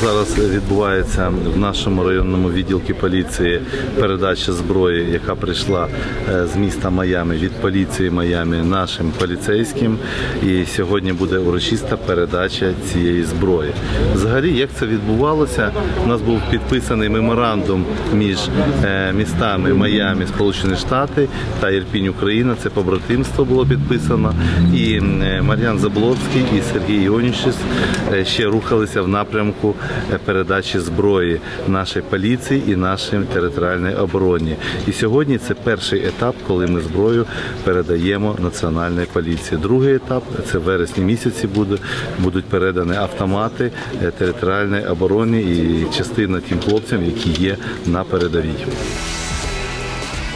зараз відбувається в нашому районному відділку поліції передача зброї, яка прийшла е, з міста Майами від поліції Майами нашим поліцейським. І сьогодні буде урочиста передача цієї зброї. Взагалі, як це відбувалося? У нас був підписаний меморандум між е, містами Майами, Сполучені Штати та Ірпінь, Україна. Це побратимство було підписано. І е, Мар'ян Заблоцький і Сергій Іонішис е, ще рухалися в напрямку передачі зброї нашій поліції і нашій територіальній обороні. І сьогодні це перший етап, коли ми зброю передаємо національній поліції. Другий етап це в вересні місяці буде будуть передані автомати територіальної оборони і частина тим хлопцям, які є на передовій.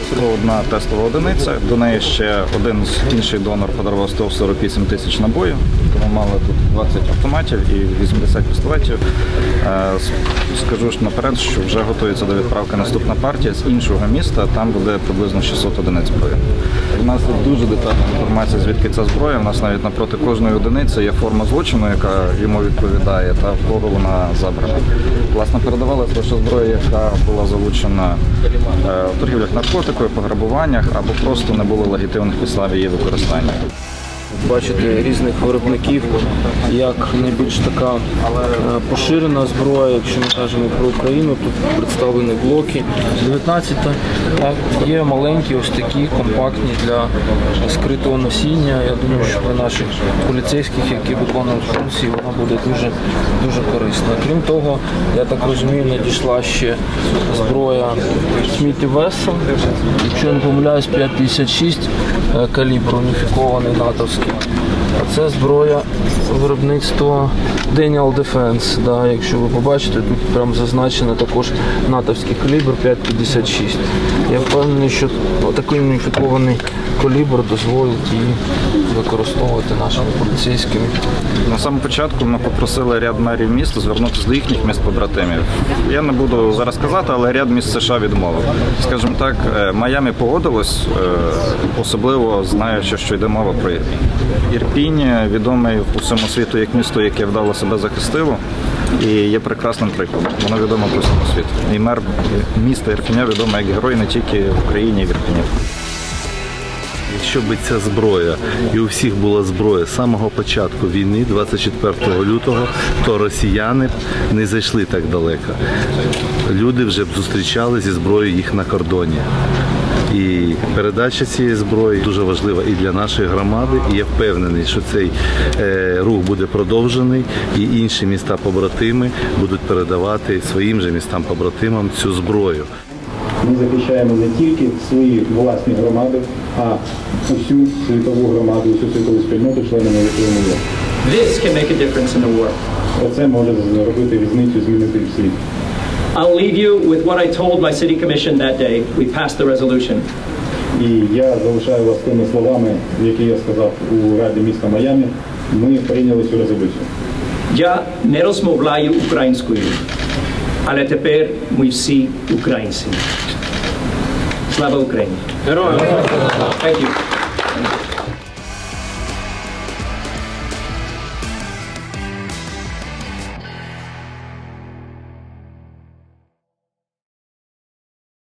Це одна тестова одиниця. До неї ще один з- інший донор подарував 148 тисяч набоїв. Тому мали тут 20 автоматів і 80 пістолетів. Е, Скажу ж наперед, що вже готується до відправки наступна партія з іншого міста. Там буде приблизно 600 одиниць зброї. У нас дуже детальна інформація, звідки ця зброя. У нас навіть напроти кожної одиниці є форма злочину, яка йому відповідає, та в вона забрана. Власне, передавалася лише зброя, яка була залучена е, в торгівлях наркотикою, пограбуваннях або просто не було легітимних підстав її використання. Бачити різних виробників, як найбільш така е, поширена зброя, якщо ми кажемо про Україну, тут представлені блоки 19 так, є маленькі, ось такі, компактні для скритого носіння. Я думаю, що для наших поліцейських, які виконують функції, вона буде дуже дуже корисна. Крім того, я так розумію, надійшла ще зброя Сміт і Вессон, якщо не помиляюсь, 5,56 е, калібр уніфікований натовський. Thank you. Це зброя виробництва Daniel Defense. Да, якщо ви побачите, тут прям зазначено також натовський калібр 5,56. Я впевнений, що такий уніфікований калібр дозволить її використовувати нашими поліцейськими. На самому початку ми попросили ряд мерів міст звернутися до їхніх міст побратимів. Я не буду зараз казати, але ряд міст США відмовив. Скажімо так, е, Майамі погодилось, е, особливо знаючи, що йде мова про Ірпінь. Е, відомий у всьому світу як місто, яке вдало себе захистило. І є прекрасним прикладом. Воно відомо по всьому світу. І мер міста Ірпіня відомий як герой не тільки в Україні, і в Ірпіні. Якщо б ця зброя і у всіх була зброя з самого початку війни, 24 лютого, то росіяни не зайшли так далеко. Люди вже б зустрічали зі зброєю їх на кордоні. І передача цієї зброї дуже важлива і для нашої громади. І я впевнений, що цей е, рух буде продовжений, і інші міста побратими будуть передавати своїм же містам побратимам цю зброю. Ми захищаємо не тільки свої власні громади, а усю світову громаду, усю світову спільноту, членами якої ми є. This can make a difference in the world. Оце може зробити різницю, змінити світ. I'll leave you with what I told my city commission that day. We passed the resolution. І я залишаю вас тими словами, які я сказав у Раді міста Майамі. Ми прийняли цю резолюцію. Я не розмовляю українською, але тепер ми всі українці. Слава Україні! Героям! Thank you.